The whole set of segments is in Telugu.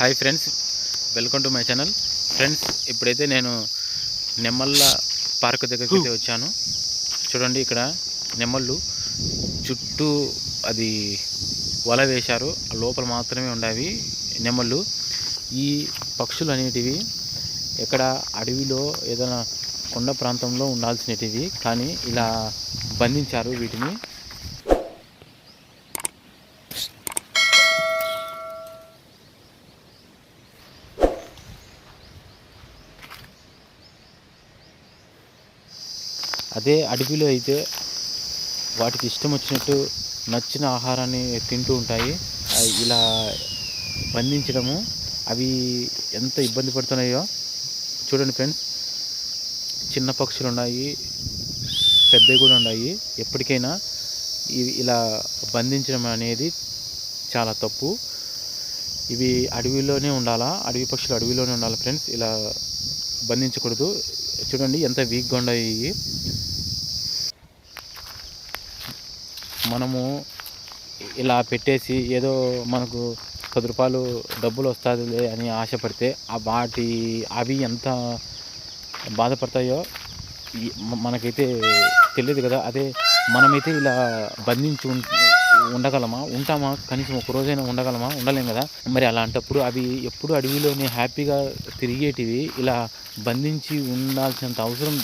Hi friends welcome to my channel. Friends ఇప్పుడైతే నేను నెమ్మళ్ళ పార్క్ దగ్గరికి అయితే వచ్చాను. చూడండి ఇక్కడ నెమ్మళ్ళు చుట్టూ అది వల వేశారు. లోపల మాత్రమే ఉండేవి నెమ్మళ్ళు ఈ పక్షులు అనేటివి ఎక్కడ అడవిలో ఏదైనా కొండ ప్రాంతంలో ఉండాల్సినటివి. కానీ ఇలా బంధించారు వీటిని. అదే అడవిలో అయితే వాటికి ఇష్టం వచ్చినట్టు నచ్చిన ఆహారాన్ని తింటూ ఉంటాయి. ఇలా బంధించడము అవి ఎంత ఇబ్బంది పడుతున్నాయో చూడండి ఫ్రెండ్స్. చిన్న పక్షులు ఉన్నాయి పెద్దవి కూడా ఉన్నాయి. ఎప్పటికైనా ఇవి ఇలా బంధించడం అనేది చాలా తప్పు. ఇవి అడవిలోనే ఉండాలా? అడవి పక్షులు అడవిలోనే ఉండాలి ఫ్రెండ్స్? ఇలా బంధించకూడదు. చూడండి ఎంత వీక్గా ఉన్నాయి మనము ఇలా పెట్టేసి ఏదో మనకు పది రూపాయలు డబ్బులు వస్తుందిలే అని ఆశపడితే ఆ వాటి అవి ఎంత బాధపడతాయో మనకైతే తెలియదు కదా. అదే మనమైతే ఇలా బంధించి ఉండగలమా? ఉంటామా? కనీసం ఒక రోజైనా ఉండగలమా? ఉండలేం కదా? మరి అలాంటప్పుడు అవి ఎప్పుడు అడవిలోనే హ్యాపీగా తిరిగేటివి ఇలా బంధించి ఉండాల్సినంత అవసరం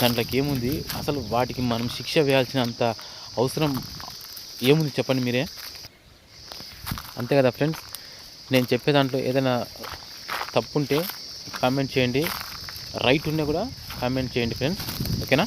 దాంట్లోకి ఏముంది అసలు వాటికి మనం శిక్ష వేయాల్సినంత అవసరం ఏముంది చెప్పండి మీరే? అంతే కదా ఫ్రెండ్స్? నేను చెప్పే దాంట్లో ఏదైనా తప్పు ఉంటే కామెంట్ చేయండి. రైట్ ఉన్నా కూడా కామెంట్ చేయండి ఫ్రెండ్స్. ఓకేనా?